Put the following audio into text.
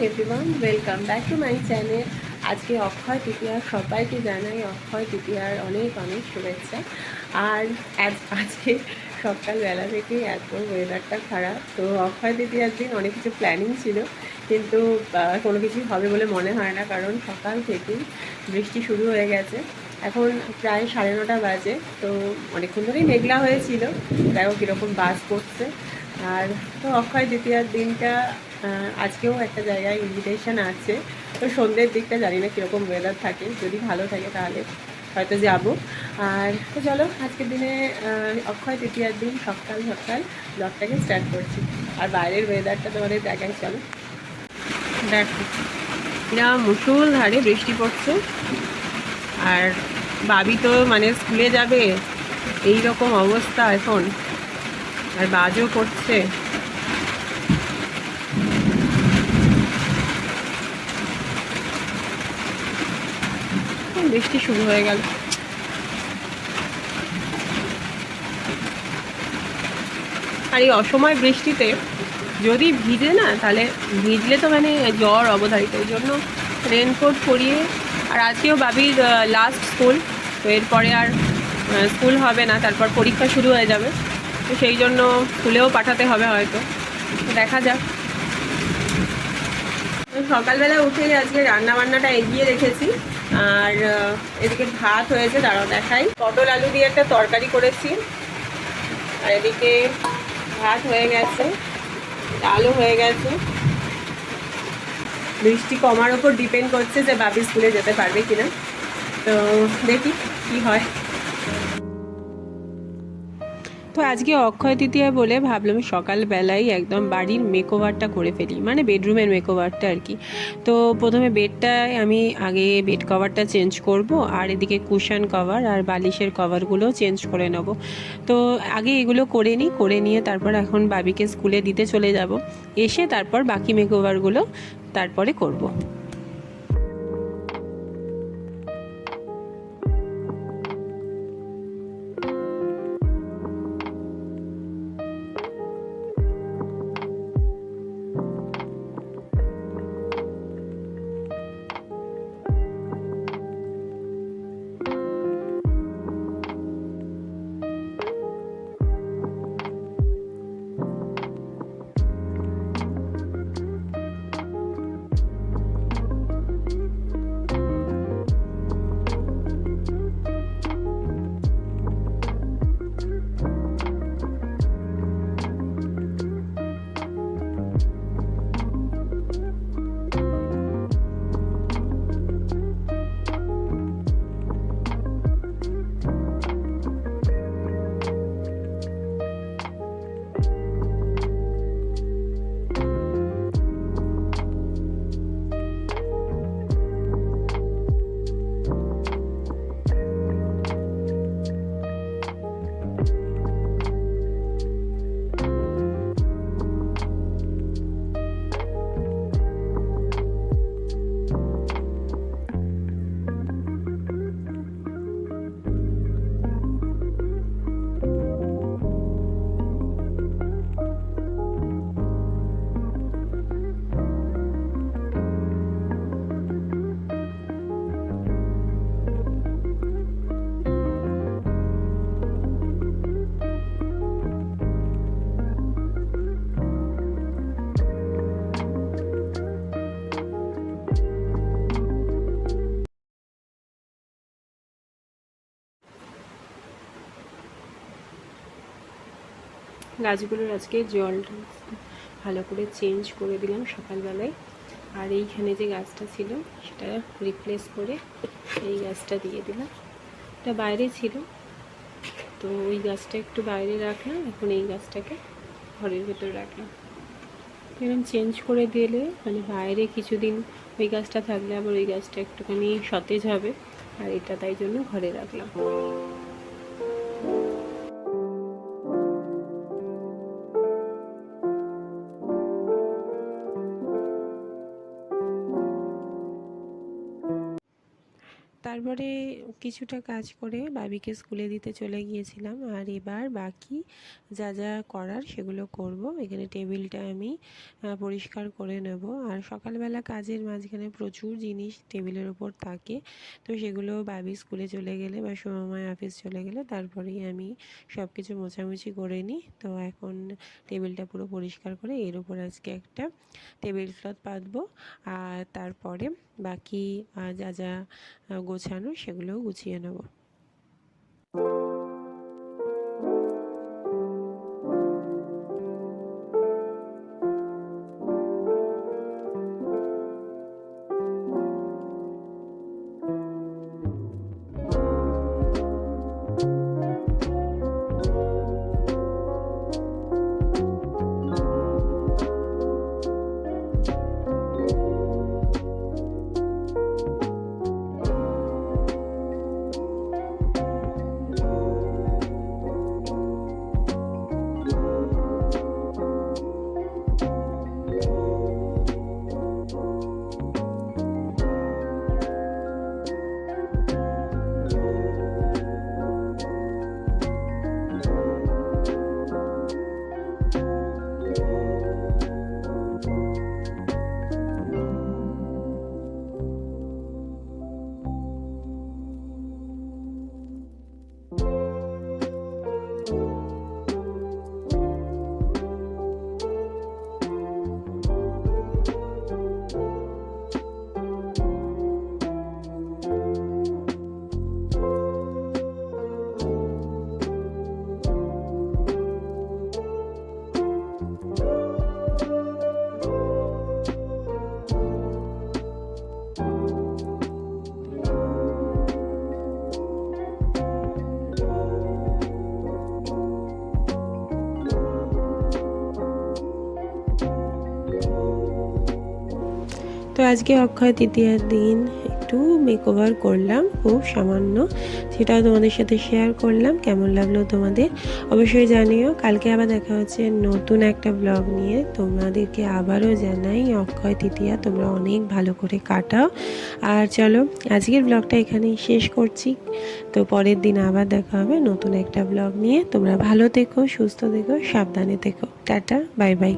Everyone welcome back to my channel আজকে অক্ষয় তৃতীয়ার সবাইকে জানাই অক্ষয় তৃতীয়ার অনেক অনেক শুভেচ্ছা। আর আজ- আজকে সকালবেলা থেকে এত ওয়েদারটা খারাপ। তো অক্ষয় তৃতীয়ার দিন অনেক কিছু প্ল্যানিং ছিল, কিন্তু কোনো কিছুই হবে বলে মনে হয় না, কারণ সকাল থেকেই বৃষ্টি শুরু হয়ে গেছে। এখন প্রায় সাড়ে নটা বাজে, তো অনেকক্ষণ ধরেই মেঘলা হয়েছিল। দেখো কীরকম বাস করছে। আর তো অক্ষয় দ্বিতীয়ার দিনটা আজকেও একটা জায়গায় ইনভিটেশন আছে। তো সন্ধ্যের দিকটা জানি না কীরকম ওয়েদার থাকে। যদি ভালো থাকে তাহলে হয়তো যাব। আর তো চলো, আজকের দিনে অক্ষয় তৃতীয়ার দিন, সকাল সকাল ব্লগটাকে স্টার্ট করছি। আর বাইরের ওয়েদারটা তোমাদের দেখাই, চলো। দেখো এরা মুসুলধারে বৃষ্টি পড়ছে। আর বাবি তো মানে স্কুলে যাবে। এই রকম অবস্থা এখন। আর বাজও করছে। বৃষ্টি শুরু হয়ে গেল। আর এই অসময় বৃষ্টিতে যদি ভিজে না, তাহলে ভিজলে তো মানে জ্বর অবধারিত। ওই জন্য রেনকোট পরিয়ে, আর আজকেও বাবির লাস্ট স্কুল তো এরপরে আর স্কুল হবে না, তারপর পরীক্ষা শুরু হয়ে যাবে। তো সেই জন্য স্কুলেও পাঠাতে হবে হয়তো। দেখা যাক। সকালবেলা উঠেই আজকে রান্না বান্নাটা এগিয়ে রেখেছি। আর এদিকে ভাত হয়েছে, দাঁড়াও দেখাই। পটল আলু দিয়ে একটা তরকারি করেছি। আর এদিকে ভাত হয়ে গেছে, আলু হয়ে গেছে। বৃষ্টি কমার ওপর ডিপেন্ড করছে যে বাবি স্কুলে যেতে পারবে কিনা। তো দেখি কি হয়। তো আজকে অক্ষয় তৃতীয়া বলে ভাবলাম সকালবেলায় একদম বাড়ির মেকওভারটা করে ফেলি মানে বেডরুমের মেকওভারটা আর কি। তো প্রথমে বেডটায় আমি আগে বেড কভারটা চেঞ্জ করব, আর এদিকে কুশন কভার আর বালিশের কভারগুলো চেঞ্জ করে নেব। তো আগে এগুলো করে নিই, করে নিয়ে তারপর এখন বাবিকে স্কুলে দিতে চলে যাব। এসে তারপর বাকি মেকওভারগুলো তারপরে করব। গাছগুলোর আজকে জল ভালো করে চেঞ্জ করে দিলাম সকালবেলায়। আর এইখানে যে গাছটা ছিল, সেটা রিপ্লেস করে এই গাছটা দিয়ে দিলাম। এটা বাইরে ছিল, তো ওই গাছটা একটু বাইরে রাখলাম, এখন এই গাছটাকে ঘরের ভেতর রাখলাম। এরকম চেঞ্জ করে দিলে মানে বাইরে কিছুদিন ওই গাছটা থাকলে আবার ওই গাছটা একটুখানি সতেজ হবে, আর এটা তাই জন্য ঘরে রাখলাম। কিছুটা কাজ করে বাবিকে স্কুলে দিতে চলে গিয়েছিলাম আর এবার বাকি যা যা করার সেগুলো করব। এখানে টেবিলটা আমি পরিষ্কার করে নেব। আর সকালবেলা কাজের মাঝখানে প্রচুর জিনিস টেবিলের ওপর থাকে। তো সেগুলো বাবি স্কুলে চলে গেলে বা সময় অফিস চলে গেলে তারপরেই আমি সব কিছু মোছামুছি করে নিই। তো এখন টেবিলটা পুরো পরিষ্কার করে এর উপর আজকে একটা টেবিল ক্লথ পাতবো আর তারপরে বাকি যা যা গোছানো সেগুলোও গুছিয়ে নেব। আজকে অক্ষয় তৃতীয়ার দিন একটু মেকওভার করলাম, খুব সামান্য। সেটাও তোমাদের সাথে শেয়ার করলাম, কেমন লাগল তোমাদের? অবশ্যই জানিও, কালকে আবার দেখা হচ্ছে নতুন একটা ব্লগ নিয়ে। তোমাদেরকে আবারও জানাই, অক্ষয় তৃতীয়া, তোমরা অনেক ভালো করে কাটাও। আর চলো, আজকের ব্লগটা এখানেই শেষ করছি। তো পরের দিন আবার দেখা হবে নতুন একটা ব্লগ নিয়ে। তোমরা ভালো থেকো, সুস্থ থেকো, সাবধানে থেকো। Tata bye bye